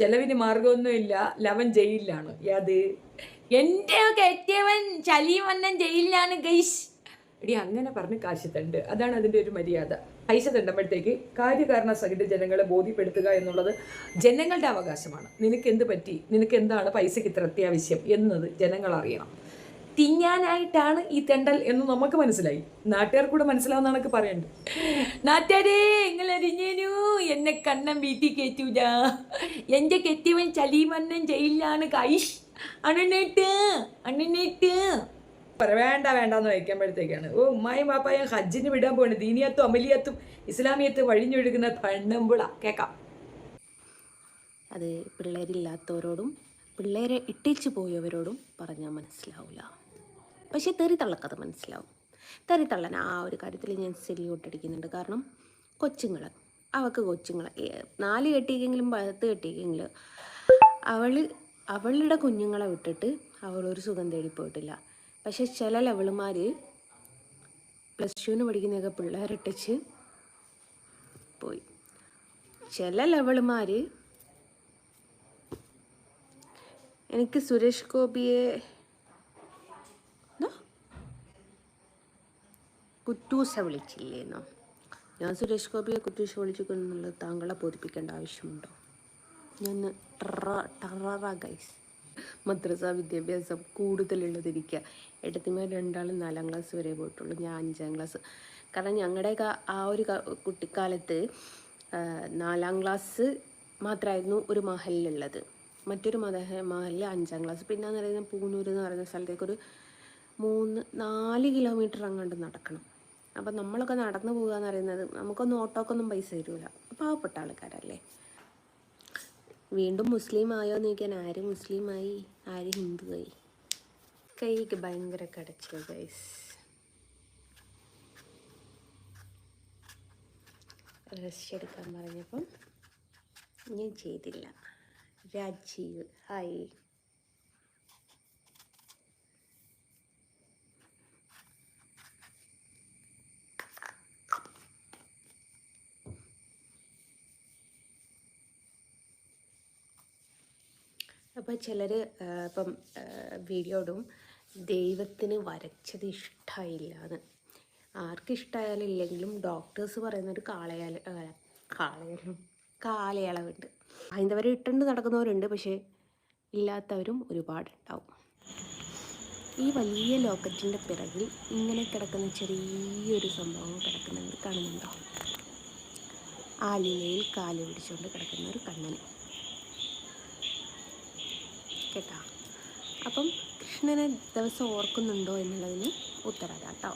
ചെലവിന് മാർഗമൊന്നുമില്ല ലവൻ ജയിലിലാണ്. അത് എന്റെ കെട്ടിയവൻ ചലിവണ്ണൻ ജയിലിലാണ് ഗൈസ് എടി അങ്ങനെ പറഞ്ഞ് കാശ് തണ്ട് അതാണ് അതിന്റെ ഒരു മര്യാദ. പൈസ തണ്ടുമ്പോഴത്തേക്ക് കാര്യകാരണ സഹിത ജനങ്ങളെ ബോധ്യപ്പെടുത്തുക എന്നുള്ളത് ജനങ്ങളുടെ അവകാശമാണ്. നിനക്ക് എന്ത് പറ്റി? നിനക്ക് എന്താണ് പൈസയ്ക്ക് ഇത്ര അത്യാവശ്യം എന്നത് ജനങ്ങൾ അറിയണം തിന്നാനായിട്ടാണ് ഈ തെണ്ടൽ എന്ന് നമുക്ക് മനസ്സിലായി. നാട്ടുകാർ കൂടെ മനസ്സിലാവുന്നതാണൊക്കെ പറയുന്നുണ്ട് നാട്ടുകാരേ നിങ്ങൾ അറിഞ്ഞേനു എന്നെ കണ്ണം വീട്ടിൽ കയറ്റൂല എന്റെ കെട്ടിയവൻ ചലീമന്നൻ ജയിലിലാണ്. കൈഷ് അണ്ണനേട്ട് അണ്ണനേട്ട് വേണ്ട വേണ്ടെന്ന് വയ്ക്കുമ്പോഴത്തേക്കാണ് ഓ ഉമ്മായും പാപ്പായും ഹജ്ജിന് വിടാൻ പോകണം ദീനിയത്തും അമലിയത്തും ഇസ്ലാമിയത്തും വഴിഞ്ഞൊഴുകുന്ന പെണ്ണുമ്പുള കേക്കാം. അത് പിള്ളേരില്ലാത്തവരോടും പിള്ളേരെ ഇട്ടിച്ചു പോയവരോടും പറഞ്ഞാൽ മനസ്സിലാവില്ല പക്ഷേ തെറിത്തള്ളക്കത് മനസ്സിലാവും. തെറിത്തള്ളൻ ആ ഒരു കാര്യത്തിൽ ഞാൻ സെല്യൂട്ട് അടിക്കുന്നുണ്ട്. കാരണം കൊച്ചുങ്ങൾ അവൾക്ക് കൊച്ചുങ്ങൾ നാല് കെട്ടിയെങ്കിലും പത്ത് കെട്ടിയെങ്കിൽ അവൾ അവളുടെ കുഞ്ഞുങ്ങളെ വിട്ടിട്ട് അവളൊരു സുഖം തേടി പോയിട്ടില്ല പക്ഷെ ചില ലെവളുമാർ പ്ലസ് ടുവിന് പഠിക്കുന്നതൊക്കെ പിള്ളേരിട്ടിച്ച് പോയി. ചില ലെവളുമാർ എനിക്ക് സുരേഷ് ഗോപിയെ? കുറ്റൂസ വിളിച്ചില്ലേന്നോ? ഞാൻ സുരേഷ് ഗോപിയെ കുറ്റൂസ വിളിച്ചിരിക്കുന്നുള്ളത് താങ്കളെ ബോധിപ്പിക്കേണ്ട ആവശ്യമുണ്ടോ? ഞാൻ ടറ ഗൈസ് മദ്രസ വിദ്യാഭ്യാസം കൂടുതലുള്ളതിരിക്കുക എട്ടത്തിമാർ രണ്ടാളും നാലാം ക്ലാസ് വരെ പോയിട്ടുള്ളൂ. ഞാൻ അഞ്ചാം ക്ലാസ് കാരണം ഞങ്ങളുടെ ആ ഒരു കുട്ടിക്കാലത്ത് നാലാം ക്ലാസ് മാത്രമായിരുന്നു ഒരു മഹലിലുള്ളത്. മറ്റൊരു മത മഹലിൽ അഞ്ചാം ക്ലാസ് പിന്നെ എന്ന് പറയുന്നത് പൂനൂർ എന്ന് പറയുന്ന സ്ഥലത്തേക്ക് ഒരു മൂന്ന് നാല് കിലോമീറ്റർ അങ്ങോട്ട് നടക്കണം. അപ്പം നമ്മളൊക്കെ നടന്നു പോകുക എന്ന് പറയുന്നത് നമുക്കൊന്നും ഓട്ടോക്കൊന്നും പൈസ തരില്ല പാവപ്പെട്ട ആൾക്കാരല്ലേ? വീണ്ടും മുസ്ലിം ആയോ എന്ന് ചോദിക്കാൻ ആര് മുസ്ലിമായി ആര് ഹിന്ദുവായി കൈക്ക് ഭയങ്കര കടച്ചിൽ ഗൈസ് റെസ്റ്റ് എടുക്കാൻ പറഞ്ഞപ്പം ഞാൻ ചെയ്തില്ല. രാജീവ് ഹായ്. അപ്പോൾ ചിലർ ഇപ്പം വീഡിയോ ഇടും ദൈവത്തിന് വരച്ചത് ഇഷ്ടമായില്ല എന്ന് ആർക്ക് ഇഷ്ടമായാലും ഇല്ലെങ്കിലും ഡോക്ടേഴ്സ് പറയുന്നൊരു കാളയാൽ കാളയാലും കാലയളവുണ്ട്. ഹൈന്ദവരെ ഇട്ടുണ്ട് നടക്കുന്നവരുണ്ട് പക്ഷേ ഇല്ലാത്തവരും ഒരുപാടുണ്ടാവും. ഈ വലിയ ലോക്കറ്റിന്റെ പിറകിൽ ഇങ്ങനെ കിടക്കുന്ന ചെറിയൊരു സംഭവം കിടക്കുന്നത് കാണുന്നുണ്ടോ ആലിലയിൽ കാൽ പിടിച്ചുകൊണ്ട് കിടക്കുന്ന ഒരു കണ്ണൻ കേട്ടോ? അപ്പം കൃഷ്ണനെ ദിവസം ഓർക്കുന്നുണ്ടോ എന്നുള്ളതിന് ഉത്തരം കേട്ടോ